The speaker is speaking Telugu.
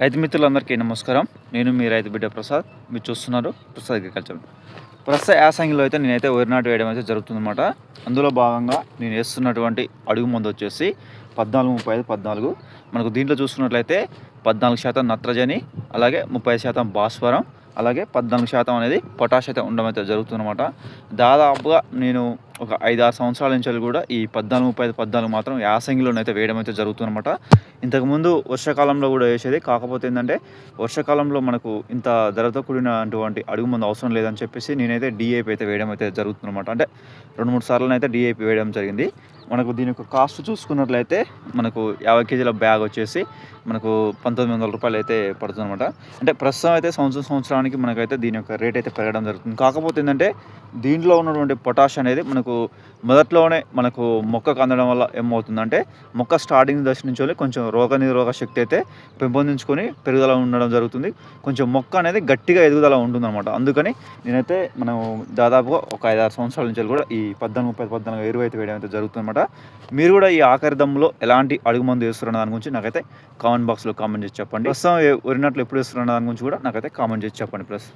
రైతు మిత్రులందరికీ నమస్కారం. నేను మీ రైతు బిడ్డ ప్రసాద్. మీరు చూస్తున్నారు ప్రసాద్ అగ్రికల్చర్. ప్రస్తుత యాసంగిలో అయితే నేనైతే వరి నాటు వేయడం అయితే జరుగుతుందన్నమాట. అందులో భాగంగా నేను వేస్తున్నటువంటి అడుగు మందు వచ్చేసి పద్నాలుగు ముప్పై ఐదు పద్నాలుగు. మనకు దీంట్లో చూసుకున్నట్లయితే పద్నాలుగు శాతం నత్రజని అలాగే ముప్పై శాతం భాస్వరం అలాగే పద్నాలుగు శాతం అనేది పొటాష్ అయితే ఉండడం అయితే జరుగుతుందన్నమాట. దాదాపుగా నేను ఒక ఐదు ఆరు సంవత్సరాల నుంచి కూడా ఈ పద్నాలుగు ముప్పై ఐదు పద్నాలుగు మాత్రం యాసంగిలోనైతే వేయడం అయితే జరుగుతుందన్నమాట. ఇంతకుముందు వర్షాకాలంలో కూడా వేసేది. కాకపోతే ఏంటంటే వర్షాకాలంలో మనకు ఇంత ధరతో కూడినటువంటి అడుగు మందు అవసరం లేదని చెప్పేసి నేనైతే డిఏపి అయితే వేయడం అయితే జరుగుతుందన్నమాట. అంటే రెండు మూడు సార్లు అయితే డిఏపి వేయడం జరిగింది. మనకు దీని యొక్క కాస్ట్ చూసుకున్నట్లయితే మనకు యాభై కేజీల బ్యాగ్ వచ్చేసి మనకు పంతొమ్మిది వందల రూపాయలు అయితే పడుతుంది అనమాట అంటే ప్రస్తుతం అయితే సంవత్సరం సంవత్సరానికి మనకైతే దీని యొక్క రేట్ అయితే పెరగడం జరుగుతుంది. కాకపోతే ఏంటంటే దీంట్లో ఉన్నటువంటి పొటాష్ అనేది మనకు మొదట్లోనే మనకు మొక్కకు అందడం వల్ల ఏమవుతుందంటే మొక్క స్టార్టింగ్ దశ నుంచి కొంచెం రోగ నిరోధక శక్తి అయితే పెంపొందించుకొని పెరుగుదల ఉండడం జరుగుతుంది. కొంచెం మొక్క అనేది గట్టిగా ఎదుగుదల ఉంటుందన్నమాట. అందుకని నేనైతే మనం దాదాపుగా ఒక ఐదు ఆరు సంవత్సరాల నుంచి కూడా ఈ పద్నాలుగు ముప్పై పద్నాలుగు ఎరువు అయితే వేయడం అయితే జరుగుతుందన్నమాట. మీరు కూడా ఈ ఆఖరి దమ్ములో ఎలాంటి అడుగు మందు వేస్తున్న దాని గురించి నాకైతే కామెంట్ బాక్స్లో కామెంట్ చేసి చెప్పండి. ప్రస్తుతం వరినట్లు ఎప్పుడు వేస్తున్న దాని గురించి కూడా నాకైతే కామెంట్ చేసి చెప్పండి ప్లస్.